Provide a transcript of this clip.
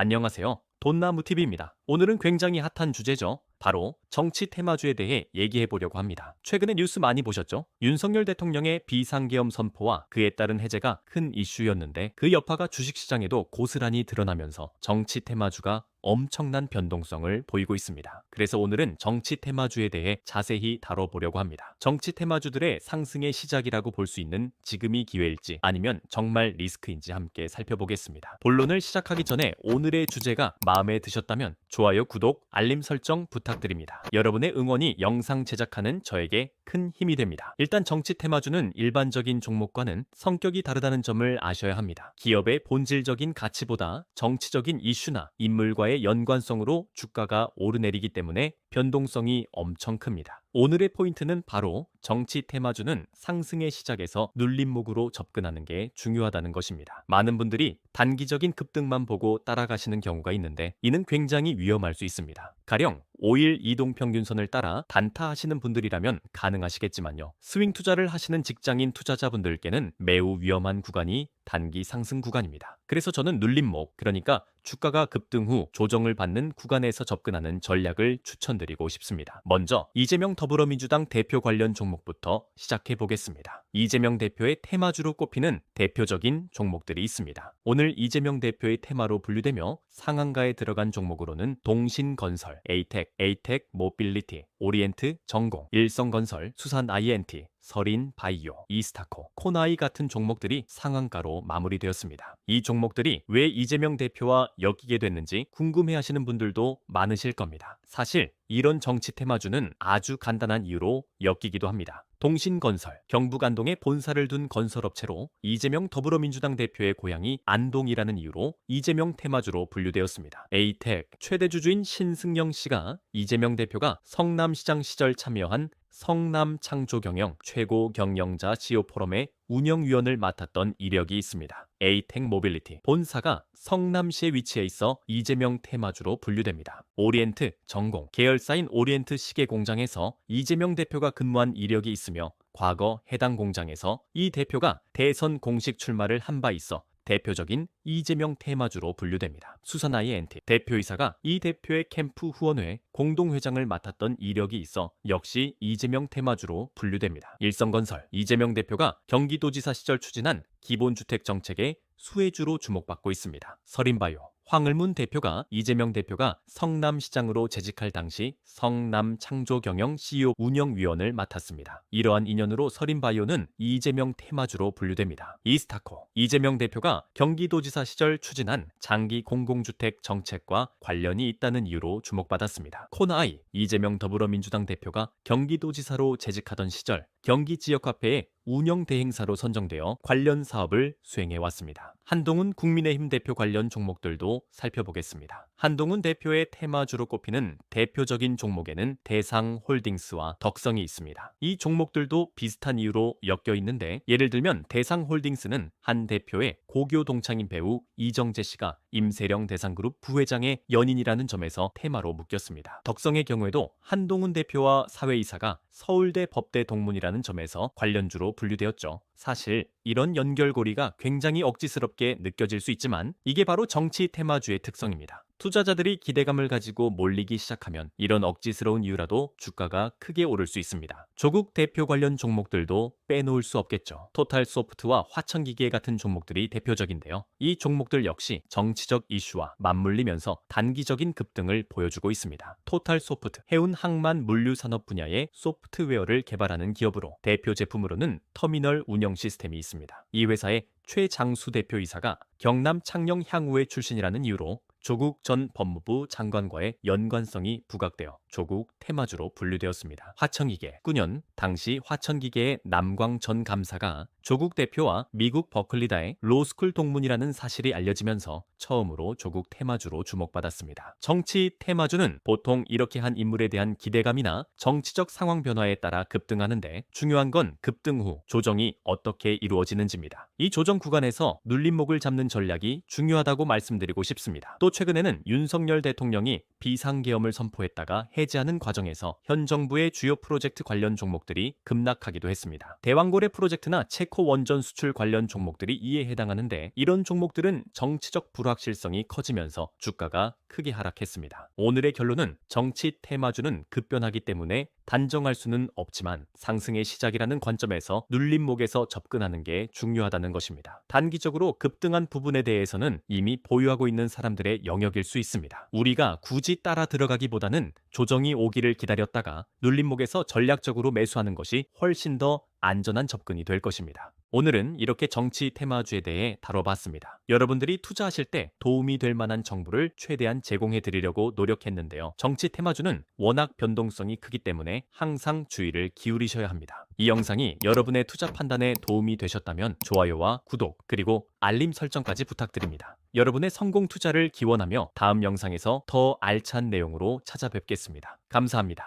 안녕하세요. 돈나무TV입니다. 오늘은 굉장히 핫한 주제죠. 바로 정치 테마주에 대해 얘기해 보려고 합니다. 최근에 뉴스 많이 보셨죠? 윤석열 대통령의 비상계엄 선포와 그에 따른 해제가 큰 이슈였는데 그 여파가 주식시장에도 고스란히 드러나면서 정치 테마주가 엄청난 변동성을 보이고 있습니다. 그래서 오늘은 정치 테마주에 대해 자세히 다뤄보려고 합니다. 정치 테마주들의 상승의 시작이라고 볼 수 있는 지금이 기회일지 아니면 정말 리스크인지 함께 살펴보겠습니다. 본론을 시작하기 전에 오늘의 주제가 마음에 드셨다면 좋아요, 구독, 알림 설정 부탁드립니다. 여러분의 응원이 영상 제작하는 저에게 큰 힘이 됩니다. 일단 정치 테마주는 일반적인 종목과는 성격이 다르다는 점을 아셔야 합니다. 기업의 본질적인 가치보다 정치적인 이슈나 인물과의 연관성으로 주가가 오르내리기 때문에 변동성이 엄청 큽니다. 오늘의 포인트는 바로 정치 테마주는 상승의 시작에서 눌림목으로 접근하는 게 중요하다는 것입니다. 많은 분들이 단기적인 급등만 보고 따라가시는 경우가 있는데 이는 굉장히 위험할 수 있습니다. 가령 5일 이동 평균선을 따라 단타하시는 분들이라면 가능하시겠지만요. 스윙 투자를 하시는 직장인 투자자분들께는 매우 위험한 구간이 단기 상승 구간입니다. 그래서 저는 눌림목, 그러니까 주가가 급등 후 조정을 받는 구간에서 접근하는 전략을 추천드리고 싶습니다. 먼저 이재명 더불어민주당 대표 관련 종목부터 시작해 보겠습니다. 이재명 대표의 테마주로 꼽히는 대표적인 종목들이 있습니다. 오늘 이재명 대표의 테마로 분류되며 상한가에 들어간 종목으로는 동신건설, 에이텍, 에이텍 모빌리티, 오리엔트 전공, 일성건설, 수산 INT, 서린 바이오, 이스타코, 코나이 같은 종목들이 상한가로 마무리되었습니다. 이 종목들이 왜 이재명 대표와 엮이게 됐는지 궁금해하시는 분들도 많으실 겁니다. 사실 이런 정치 테마주는 아주 간단한 이유로 엮이기도 합니다. 동신건설, 경북 안동에 본사를 둔 건설업체로 이재명 더불어민주당 대표의 고향이 안동이라는 이유로 이재명 테마주로 분류되었습니다. 에이텍 최대 주주인 신승영 씨가 이재명 대표가 성남시장 시절 참여한 성남 창조 경영 최고 경영자 CEO 포럼의 운영위원을 맡았던 이력이 있습니다. 에이텍 모빌리티 본사가 성남시에 위치해 있어 이재명 테마주로 분류됩니다. 오리엔트 전공 계열사인 오리엔트 시계 공장에서 이재명 대표가 근무한 이력이 있으며 과거 해당 공장에서 이 대표가 대선 공식 출마를 한 바 있어 대표적인 이재명 테마주로 분류됩니다. 수산아이 엔티 대표이사가 이 대표의 캠프 후원회 공동회장을 맡았던 이력이 있어 역시 이재명 테마주로 분류됩니다. 일성건설 이재명 대표가 경기도지사 시절 추진한 기본주택 정책의 수혜주로 주목받고 있습니다. 서린바이오 황을문 대표가 이재명 대표가 성남시장으로 재직할 당시 성남창조경영 CEO 운영위원을 맡았습니다. 이러한 인연으로 서린바이오는 이재명 테마주로 분류됩니다. 이스타코 이재명 대표가 경기도지사 시절 추진한 장기 공공주택 정책과 관련이 있다는 이유로 주목받았습니다. 코나이 이재명 더불어민주당 대표가 경기도지사로 재직하던 시절 경기지역화폐의 운영 대행사로 선정되어 관련 사업을 수행해 왔습니다. 한동훈 국민의힘 대표 관련 종목들도 살펴보겠습니다. 한동훈 대표의 테마주로 꼽히는 대표적인 종목에는 대상 홀딩스와 덕성이 있습니다. 이 종목들도 비슷한 이유로 엮여 있는데 예를 들면 대상 홀딩스는 한 대표의 고교 동창인 배우 이정재 씨가 임세령 대상그룹 부회장의 연인이라는 점에서 테마로 묶였습니다. 덕성의 경우에도 한동훈 대표와 사회이사가 서울대 법대 동문이라는 점에서 관련주로 분류되었죠. 사실 이런 연결고리가 굉장히 억지스럽게 느껴질 수 있지만 이게 바로 정치 테마주의 특성입니다. 투자자들이 기대감을 가지고 몰리기 시작하면 이런 억지스러운 이유라도 주가가 크게 오를 수 있습니다. 조국 대표 관련 종목들도 빼놓을 수 없겠죠. 토탈 소프트와 화천기계 같은 종목들이 대표적인데요. 이 종목들 역시 정치적 이슈와 맞물리면서 단기적인 급등을 보여주고 있습니다. 토탈 소프트, 해운 항만 물류 산업 분야의 소프트웨어를 개발하는 기업으로 대표 제품으로는 터미널 운영 시스템이 있습니다. 이 회사의 최장수 대표이사가 경남 창녕 향후의 출신이라는 이유로 조국 전 법무부 장관과의 연관성이 부각되어 조국 테마주로 분류되었습니다. 화천기계 9년 당시 화천기계의 남광 전 감사가 조국 대표와 미국 버클리다의 로스쿨 동문이라는 사실이 알려지면서 처음으로 조국 테마주로 주목받았습니다. 정치 테마주는 보통 이렇게 한 인물에 대한 기대감이나 정치적 상황 변화에 따라 급등하는데 중요한 건 급등 후 조정이 어떻게 이루어지는지입니다. 이 조정 구간에서 눌림목을 잡는 전략이 중요하다고 말씀드리고 싶습니다. 또 최근에는 윤석열 대통령이 비상계엄을 선포했다가 해제하는 과정에서 현 정부의 주요 프로젝트 관련 종목들이 급락하기도 했습니다. 대왕고래 프로젝트나 체코 원전 수출 관련 종목들이 이에 해당하는데 이런 종목들은 정치적 불확실성이 커지면서 주가가 크게 하락했습니다. 오늘의 결론은 정치 테마주는 급변하기 때문에 단정할 수는 없지만 상승의 시작이라는 관점에서 눌림목에서 접근하는 게 중요하다는 것입니다. 단기적으로 급등한 부분에 대해서는 이미 보유하고 있는 사람들의 영역일 수 있습니다. 우리가 굳이 따라 들어가기보다는 조정이 오기를 기다렸다가 눌림목에서 전략적으로 매수하는 것이 훨씬 더 안전한 접근이 될 것입니다. 오늘은 이렇게 정치 테마주에 대해 다뤄봤습니다. 여러분들이 투자하실 때 도움이 될 만한 정보를 최대한 제공해 드리려고 노력했는데요. 정치 테마주는 워낙 변동성이 크기 때문에 항상 주의를 기울이셔야 합니다. 이 영상이 여러분의 투자 판단에 도움이 되셨다면 좋아요와 구독 그리고 알림 설정까지 부탁드립니다. 여러분의 성공 투자를 기원하며 다음 영상에서 더 알찬 내용으로 찾아뵙겠습니다. 감사합니다.